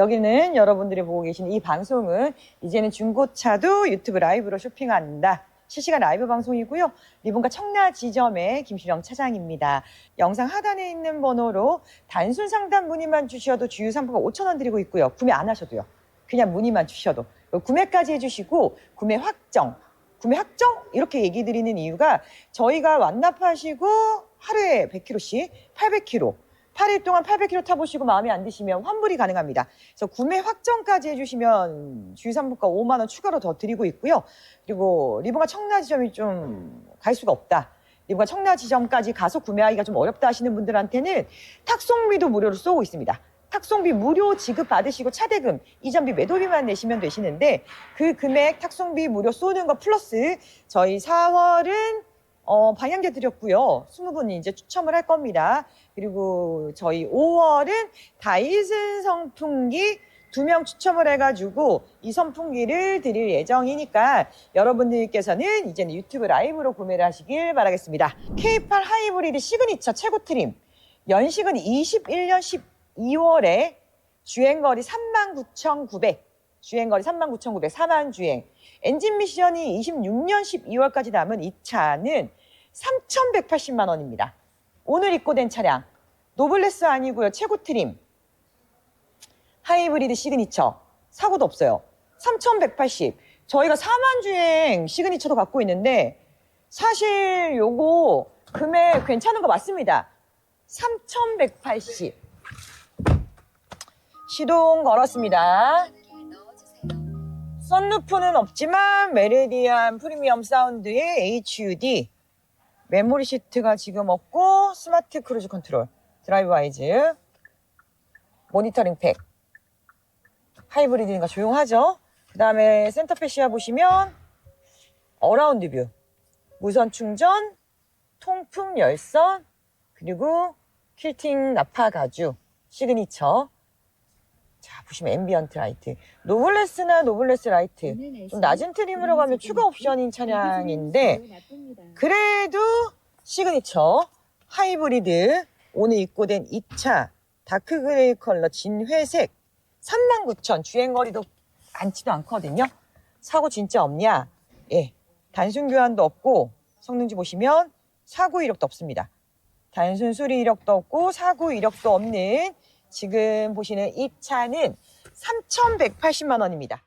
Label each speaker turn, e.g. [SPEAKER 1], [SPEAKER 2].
[SPEAKER 1] 여기는 여러분들이 보고 계신 이 방송은 이제는 중고차도 유튜브 라이브로 쇼핑한다. 실시간 라이브 방송이고요. 리본가 청라 지점의 김시령 차장입니다. 영상 하단에 있는 번호로 단순 상담 문의만 주셔도 주유 상품권 5,000원 드리고 있고요. 구매 안 하셔도요. 그냥 문의만 주셔도. 구매까지 해주시고 구매 확정, 구매 확정 이렇게 얘기 드리는 이유가 저희가 완납하시고 하루에 100km씩 800km 8일 동안 800km 타보시고 마음에 안 드시면 환불이 가능합니다. 그래서 구매 확정까지 해주시면 주유상품권 5만 원 추가로 더 드리고 있고요. 그리고 리본가 청라 지점이 좀 갈 수가 없다. 리본가 청라 지점까지 가서 구매하기가 좀 어렵다 하시는 분들한테는 탁송비도 무료로 쏘고 있습니다. 탁송비 무료 지급 받으시고 차대금, 이전비, 매도비만 내시면 되시는데 그 금액 탁송비 무료 쏘는 거 플러스 저희 4월은 어, 방향제 드렸고요. 20분이 이제 추첨을 할 겁니다. 그리고 저희 5월은 다이슨 선풍기 두 명 추첨을 해가지고 이 선풍기를 드릴 예정이니까 여러분들께서는 이제는 유튜브 라이브로 구매를 하시길 바라겠습니다. K8 하이브리드 시그니처 최고 트림. 연식은 21년 12월에 주행거리 39,900. 주행거리 39,900, 4만 주행. 엔진 미션이 26년 12월까지 남은 이 차는 3,180만 원입니다. 오늘 입고된 차량. 노블레스 아니고요. 최고 트림. 하이브리드 시그니처. 사고도 없어요. 3,180. 저희가 4만 주행 시그니처도 갖고 있는데 사실 요거 금액 괜찮은 거 맞습니다. 3,180. 시동 걸었습니다. 썬루프는 없지만 메리디안 프리미엄 사운드의 HUD 메모리 시트가 지금 없고 스마트 크루즈 컨트롤 드라이브 와이즈 모니터링 팩. 하이브리드니까 조용하죠? 그 다음에 센터페 시야 보시면 어라운드 뷰. 무선 충전 통풍 열선 그리고 킬팅 나파 가죽 시그니처 자 보시면 앰비언트 라이트 노블레스나 노블레스 라이트 좀 낮은 트림으로 가면 추가 옵션인 차량인데 그래도 시그니처 하이브리드 오늘 입고된 2차 다크 그레이 컬러 진회색 39,000 주행거리도 많지도 않거든요. 사고 진짜 없냐? 예. 단순 교환도 없고 성능지 보시면 사고 이력도 없습니다. 단순 수리 이력도 없고 사고 이력도 없는 지금 보시는 이 차는 3,180만 원입니다.